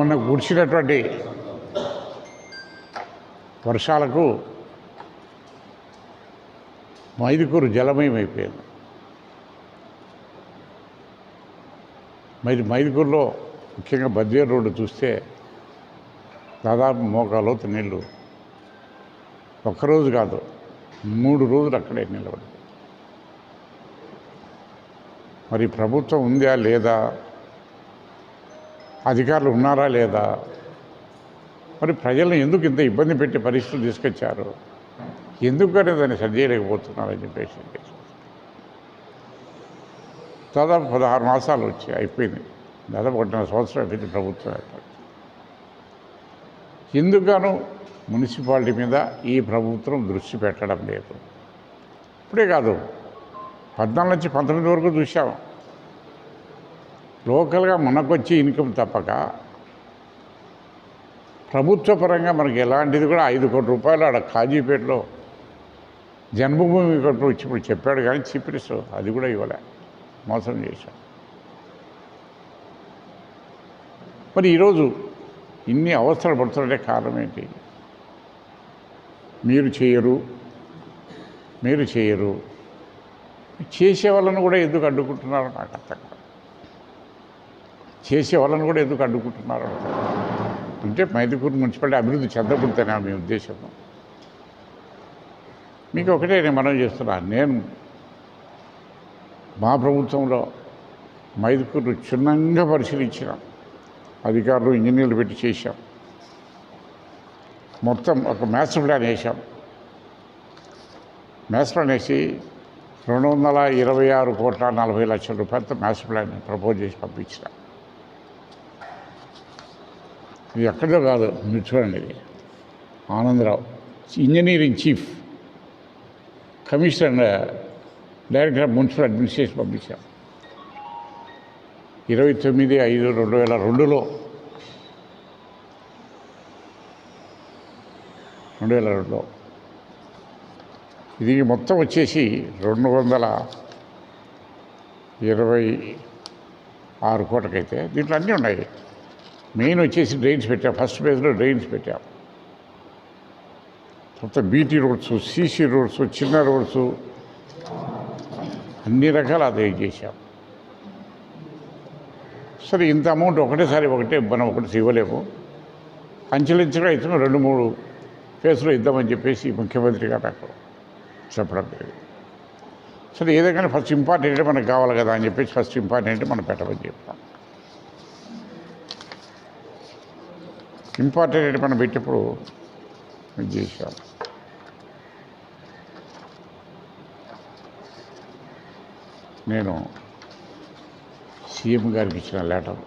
మొన్న కురిసినటువంటి వర్షాలకు మైదుకూరు జలమయమైపోయింది. మరి మైదుకూరులో ముఖ్యంగా బద్వేర్ రోడ్డు చూస్తే దాదాపు మోకాలోతు నీళ్ళు ఒక్కరోజు కాదు మూడు రోజులు అక్కడే నిలబడి మరి ప్రభుత్వం ఉందా లేదా అధికారులు ఉన్నారా లేదా? మరి ప్రజలను ఎందుకు ఇంత ఇబ్బంది పెట్టే పరిస్థితులు తీసుకొచ్చారు? ఎందుకని దాన్ని సరిచేయలేకపోతున్నారని చెప్పేసి దాదాపు పదహారు మాసాలు వచ్చాయి అయిపోయింది. దాదాపు ఒకటిన్నర సంవత్సరం అయిపోయింది ప్రభుత్వం ఏర్పడి మున్సిపాలిటీ మీద ఈ ప్రభుత్వం దృష్టి పెట్టడం లేదు. ఇప్పుడే కాదు పద్నాలుగు నుంచి పంతొమ్మిది వరకు చూసాము లోకల్గా మనకొచ్చి ఇన్కమ్ తప్పక. ప్రభుత్వ పరంగా మనకి ఎలాంటిది కూడా ఐదు కోట్ల రూపాయలు ఆడ కాజీపేటలో జన్మభూమి కొరకు వచ్చి ఇప్పుడు చెప్పాడు కానీ చీఫ్ అది కూడా ఇవ్వలే. మోసం చేశాడు. మరి ఈరోజు ఇన్ని అవసరాలు పడుతుంటే కారణం ఏంటి? మీరు చేయరు మీరు చేయరు. చేసే వాళ్ళను కూడా ఎందుకు అడ్డుకుంటున్నారో నాకు అర్థం చేసే వాళ్ళని కూడా ఎందుకు అడ్డుకుంటున్నారు? అంటే మైదుకూరు మున్సిపాలిటీ అభివృద్ధి చెందకూడదనే మీ ఉద్దేశం. మీకు ఒకటే నేను మనం చేస్తున్నాను నేను మా ప్రభుత్వంలో మైదుకూరు క్షుణ్ణంగా పరిశీలించినాం. అధికారులు ఇంజనీర్లు పెట్టి చేశాం. మొత్తం ఒక మాస్టర్ ప్లాన్ వేసాం మాస్టర్ ప్లాన్ వేసి రెండు వందల ఇరవై ఆరు కోట్ల నలభై లక్షల రూపాయలతో మాస్టర్ ప్లాన్ ప్రపోజ్ చేసి పంపించినా. ఇది ఎక్కడో కాదు మీరు చూడండి. ఇది Anandarao engineering chief commissioner director of municipal administration పంపించాం ఇరవై తొమ్మిది ఐదు రెండు వేల రెండులో రెండు వేల రెండులో. ఇది మొత్తం వచ్చేసి రెండు వందల ఇరవై ఆరు కోట్లకైతే దీంట్లో అన్నీ ఉన్నాయి. మెయిన్ వచ్చేసి డ్రైన్స్ పెట్టాం. ఫస్ట్ ఫేజ్లో డ్రైన్స్ పెట్టాం. తర్వాత బీటీ రోడ్స్ సీసీ రోడ్స్ చిన్న రోడ్స్ అన్ని రకాల అది చేశాం. సరే ఇంత అమౌంట్ ఒకటేసారి ఒకటే మనం ఒకటి ఇవ్వలేము. అంచెలంచెగా ఇచ్చిన రెండు మూడు ఫేస్లో ఇద్దామని చెప్పేసి ముఖ్యమంత్రి గారు నాకు చెప్పడం లేదు సరే ఏదైనా ఫస్ట్ ఇంపార్టెంట్ మనకు కావాలి కదా అని చెప్పేసి ఫస్ట్ ఇంపార్టెంట్ మనం పెట్టమని చెప్పాం. ఇంపార్టెంట్ మనం పెట్టినప్పుడు ఇది చేశాం నేను సీఎం గారికి ఇచ్చిన లెటర్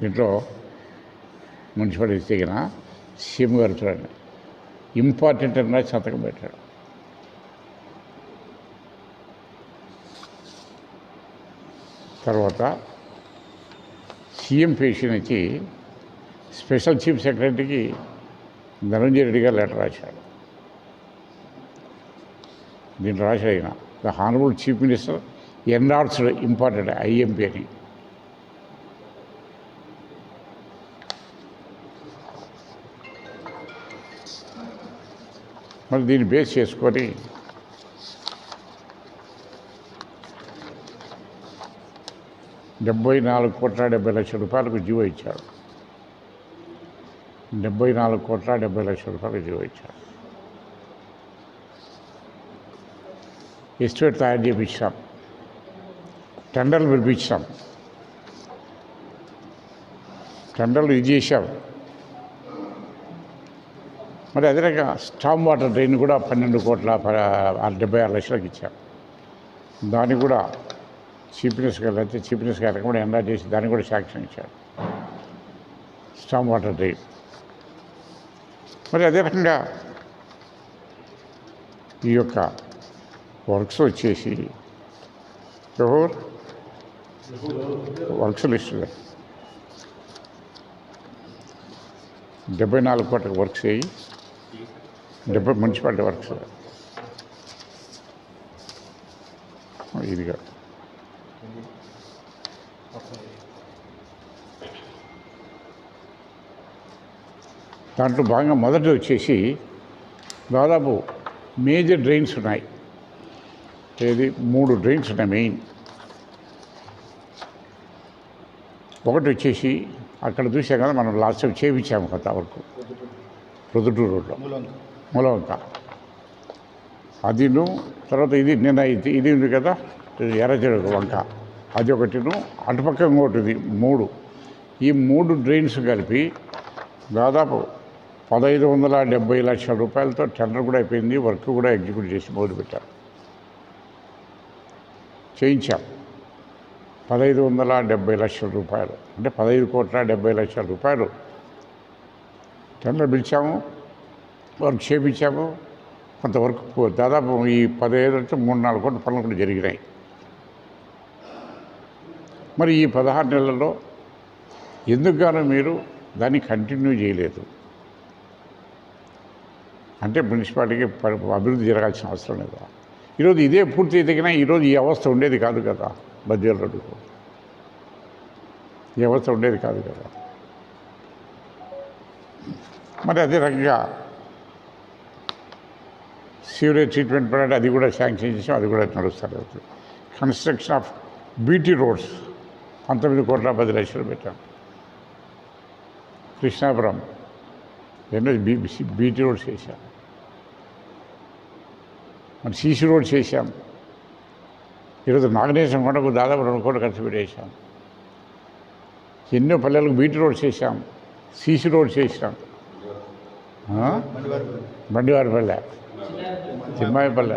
దీంట్లో మున్సిపాలిటీ తెగిన సీఎం గారు చూడండి. ఇంపార్టెంట్ అన్న సంతకం పెట్టాడు. తర్వాత సీఎం పేషి స్పెషల్ చీఫ్ సెక్రటరీకి ధనంజయ రెడ్డి గారు లెటర్ రాశాడు దీన్ని రాశాడు ఆయన. The honourable chief minister endorsed important IMP అని. మరి దీన్ని బేస్ చేసుకొని డెబ్బై నాలుగు కోట్ల డెబ్బై లక్షల రూపాయలకు జీవో ఇచ్చాడు డెబ్బై నాలుగు కోట్ల డెబ్బై లక్షల రూపాయలకు జీవో ఇచ్చాడు ఎస్టిమేట్ తయారు చేయించాం టెండర్లు పిలిపించాం టెండర్లు ఇది చేశాం. మరి అదే రకంగా స్టామ్ వాటర్ డ్రైన్ కూడా పన్నెండు కోట్ల డెబ్బై ఆరు లక్షలకు ఇచ్చాం. దాన్ని కూడా చీఫ్ మినిస్టర్ గారు అయితే చీఫ్ మినిస్టర్ కూడా ఎండా చేసి దాన్ని కూడా శాంక్షన్ ఇచ్చారు. Storm water drain. మరి అదే రకంగా ఈ యొక్క వర్క్స్ వచ్చేసి ఎవరు? వర్క్స్ లిస్ట్ డెబ్బై నాలుగు కోట్ల వర్క్స్ అయ్యి డెబ్బై మున్సిపాలిటీ వర్క్స్. ఇదిగా. దాంట్లో భాగంగా మొదటి వచ్చేసి దాదాపు మేజర్ డ్రైన్స్ ఉన్నాయి. ఏది? మూడు డ్రైన్స్ ఉన్నాయి మెయిన్. ఒకటి వచ్చేసి అక్కడ చూసాం కదా మనం లాస్ట్ టైం చేయించాము కదా వరకు. ప్రొద్దుటూరు రోడ్లో. మూలవంక అదిను తర్వాత ఇది నిన్న ఇది ఇది ఉంది కదా ఎర్రచెడు వంక. అది ఒకటిను అటుపక్క ఇంకోటిది మూడు. ఈ మూడు డ్రైన్స్ కలిపి దాదాపు పదహైదు వందల డెబ్బై లక్షల రూపాయలతో టెండర్ కూడా అయిపోయింది వర్క్ కూడా ఎగ్జిక్యూట్ చేసి మొదలుపెట్టారు. చేయించాం. పదహైదు వందల డెబ్బై లక్షల రూపాయలు అంటే పదహైదు కోట్ల డెబ్బై లక్షల రూపాయలు టెండర్ పిలిచాము వర్క్ చేయించాము కొంతవరకు దాదాపు ఈ పదహైదు నుంచి మూడు నాలుగు కోట్ల పనులు కూడా జరిగినాయి. మరి ఈ పదహారు నెలల్లో ఎందుకు గాను మీరు దాన్ని కంటిన్యూ చేయలేదు? అంటే మున్సిపాలిటీకి అభివృద్ధి జరగాల్సిన అవసరం లేదా. ఈరోజు ఇదే పూర్తి ఎదిగినా ఈరోజు ఈ అవస్థ ఉండేది కాదు కదా బద్వేల రోడ్డుకు ఈ అవస్థ ఉండేది కాదు కదా. మరి అదే రకంగా సీవరేజ్ ట్రీట్మెంట్ ప్లాంట్ అది కూడా శాంక్షన్ చేసాం అది కూడా నడుస్తారు కన్స్ట్రక్షన్ ఆఫ్ బీటీ రోడ్స్ పంతొమ్మిది కోట్ల పది లక్షలు పెట్టాం. కృష్ణాపురం ఎన్నో బీబీసీ బీటీ రోడ్ చేశాం. మన సీసీ రోడ్ చేశాం. ఈరోజు నాగనేశం కొండకు దాదాపు రెండు కోట్లు ఖర్చు పెట్టేశాం. ఎన్నో పల్లెలకు బీటీ రోడ్ చేశాం. సీసీ రోడ్ చేశాం. ఆ? బండివారిపల్లె తిమ్మాయిపల్లె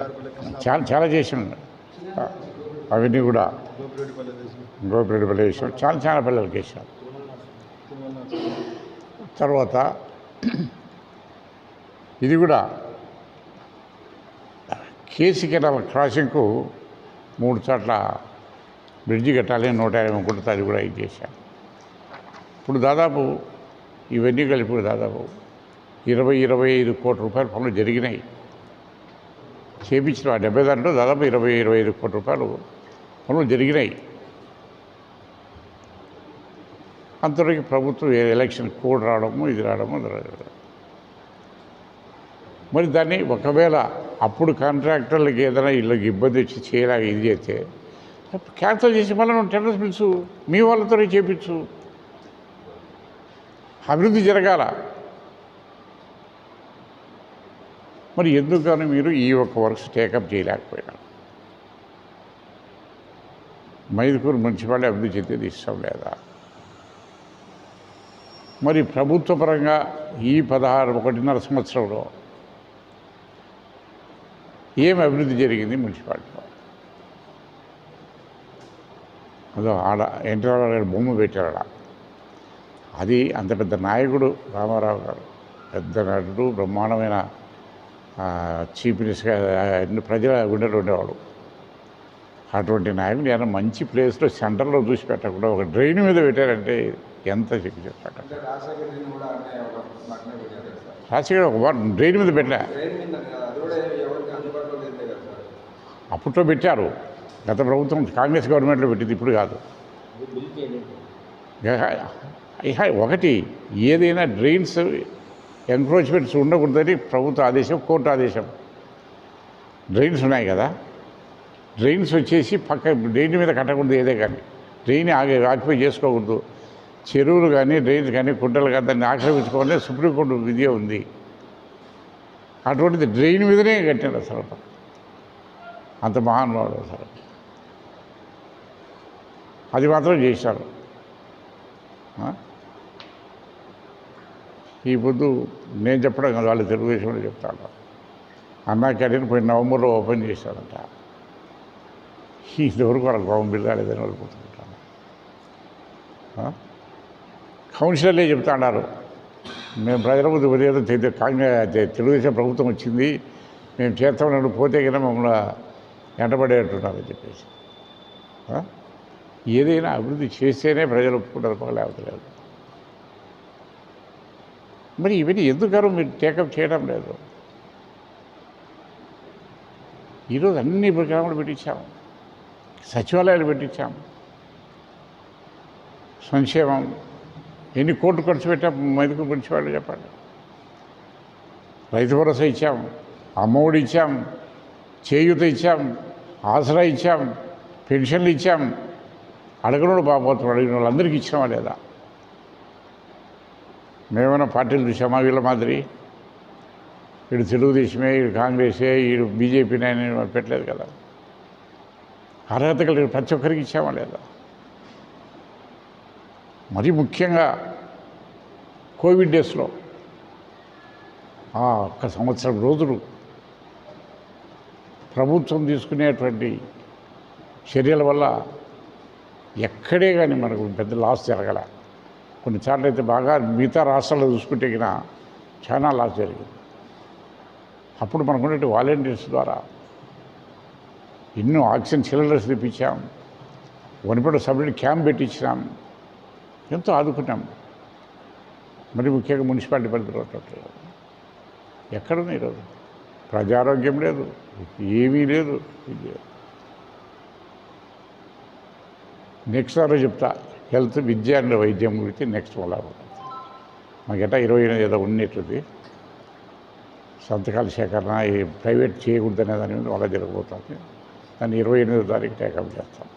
చాలా చాలా చేసాం అవన్నీ కూడా గోపిరెడ్డిపల్లి చేసాం చాలా చాలా పల్లెలకు వేసాం తర్వాత ఇది కూడా కేసీ కెనాల్ క్రాసింగ్కు మూడు చోట్ల బ్రిడ్జి కట్టాలి నూట యాభై కోట్లతో అది కూడా ఇది చేశాను ఇప్పుడు దాదాపు ఇవన్నీ కలిపి దాదాపు ఇరవై ఇరవై ఐదు కోట్ల రూపాయల పనులు జరిగినాయి. చేపించిన డెబ్బై దాంట్లో దాదాపు ఇరవై ఇరవై ఐదు కోట్ల రూపాయలు పనులు జరిగినాయి. అంతవరకు ప్రభుత్వం ఏ ఎలక్షన్ కోడ్ రావడము ఇది రావడము మరి దాన్ని ఒకవేళ అప్పుడు కాంట్రాక్టర్లకు ఏదైనా వీళ్ళకి ఇబ్బంది వచ్చి చేయలేక ఇది చేస్తే క్యాన్సిల్ చేసి మళ్ళీ నువ్వు టెండర్స్ పిలుచు మీ వాళ్ళతో చేపించు. అభివృద్ధి జరగాల. మరి ఎందుకు మీరు ఈ ఒక్క వర్క్స్ టేకప్ చేయలేకపోయినారు? మైదుకూరు మున్సిపాలిటీ అభివృద్ధి చెందేది ఇష్టం లేదా? మరి ప్రభుత్వ పరంగా ఈ పదహారు ఒకటిన్నర సంవత్సరంలో ఏం అభివృద్ధి జరిగింది మున్సిపాలిటీలో? అదో ఆడ ఎన్టీఆర్ గారు బొమ్మ పెట్టారు ఆడ అది అంత పెద్ద నాయకుడు రామారావు గారు పెద్ద నటుడు బ్రహ్మాండమైన చీఫ్ మినిస్టర్ ప్రజల గుండెలు ఉండేవాడు. అటువంటి నాయకుడు ఏమైనా మంచి ప్లేస్లో సెంటర్లో చూసి పెట్టకుండా ఒక డ్రైన్ మీద పెట్టారంటే ఎంత చెప్పి చెప్పాక అంటే రాజశేఖర్ ఒక డ్రైన్ మీద పెట్టా అప్పట్లో పెట్టారు. గత ప్రభుత్వం కాంగ్రెస్ గవర్నమెంట్లో పెట్టింది ఇప్పుడు కాదు. ఇక ఒకటి ఏదైనా డ్రైన్స్ ఎంక్రోచ్మెంట్స్ ఉండకూడదని ప్రభుత్వ ఆదేశం కోర్టు ఆదేశం. డ్రైన్స్ ఉన్నాయి కదా. డ్రైన్స్ వచ్చేసి పక్క డ్రైన్ మీద కట్టకూడదు ఏదే కానీ. డ్రైన్ ఆగి ఆక్యుపై చేసుకోకూడదు. చెరువులు కానీ డ్రైన్స్ కానీ కుంటలు కానీ దాన్ని ఆక్రమించుకోవాలని సుప్రీంకోర్టు విధి ఉంది. అటువంటిది డ్రైన్ మీదనే కట్టాడు అసలు. అంత మహానుభావుడు అసలు. అది మాత్రం చేశారు ఈ పొద్దు నేను చెప్పడం కాదు వాళ్ళు తెలుగుదేశంలో చెప్తాను అన్నా క్యారీర్ పోయిన నవంబర్లో ఓపెన్ చేశారంట ఇంతవరకు వాళ్ళ బాబు బిల్ రాలేదని వాళ్ళు గుర్తుకుంటాను కౌన్సిలర్లే చెప్తా అన్నారు మేము ప్రజల ముందు ఉదయం కాంగ్రెస్ తెలుగుదేశం ప్రభుత్వం వచ్చింది. మేము చేస్తామని పోతే కన్నా మమ్మల్ని వెంటబడేట్టున్నారని చెప్పేసి. ఏదైనా అభివృద్ధి చేస్తేనే ప్రజలు ఒప్పుకుంటారు పగ మరి ఇవన్నీ ఎందుకనో మీరు టేకప్ చేయడం లేదు? ఈరోజు అన్ని ప్రోగ్రాములు పెట్టించాము సచివాలయాలు పెట్టించాము సంక్షేమం ఎన్ని కోట్లు ఖర్చు పెట్టాం మెదుకు పిలిచేవాళ్ళు చెప్పండి రైతు భరోసా ఇచ్చాం అమ్మఒడి ఇచ్చాం చేయూత ఇచ్చాం ఆసరా ఇచ్చాం పెన్షన్లు ఇచ్చాం అడగనోడు బాబోతున్నాడు అడిగిన వాళ్ళందరికీ ఇచ్చినామా లేదా? మేమైనా పార్టీలు చూసామా వీళ్ళ మాదిరి? వీడు తెలుగుదేశమే వీడు కాంగ్రెసే వీడు బీజేపీనే అని పెట్టలేదు కదా. అర్హత కలిగిన ప్రతి ఒక్కరికి ఇచ్చామా లేదా? మరీ ముఖ్యంగా కోవిడ్ డేస్లో ఆ ఒక్క సంవత్సరం రోజులు ప్రభుత్వం తీసుకునేటువంటి చర్యల వల్ల ఎక్కడే కానీ మనకు పెద్ద లాస్ జరగల. కొన్నిసార్లు అయితే బాగా మిగతా రాష్ట్రాల్లో చూసుకుంటే గిన చాలా లాస్ జరిగింది. అప్పుడు మనకున్నటువంటి వాలంటీర్స్ ద్వారా ఎన్నో ఆక్సిజన్ సిలిండర్స్ తెప్పించాం. వనిపడ సబ్సిడీ క్యాంప్ పెట్టించినాం. ఎంతో ఆదుకున్నాం. మరి ముఖ్యంగా మున్సిపాలిటీ పరిధిలో ఎక్కడున్నాయి ఎక్కడుంది ఈరోజు ప్రజారోగ్యం లేదు ఏమీ లేదు. ఇది నెక్స్ట్ సారి చెప్తా హెల్త్ విద్య అండ్ వైద్యం గురించి నెక్స్ట్ వాళ్ళ మాకు ఎట్లా ఇరవై ఎనిమిది ఏదో ఉన్నట్టుంది. సంతకాల సేకరణ ఈ ప్రైవేట్ చేయకూడదనే దాని మీద వాళ్ళ జరగబోతుంది. దాన్ని ఇరవై ఎనిమిదో తారీఖు టేకప్ చేస్తాం.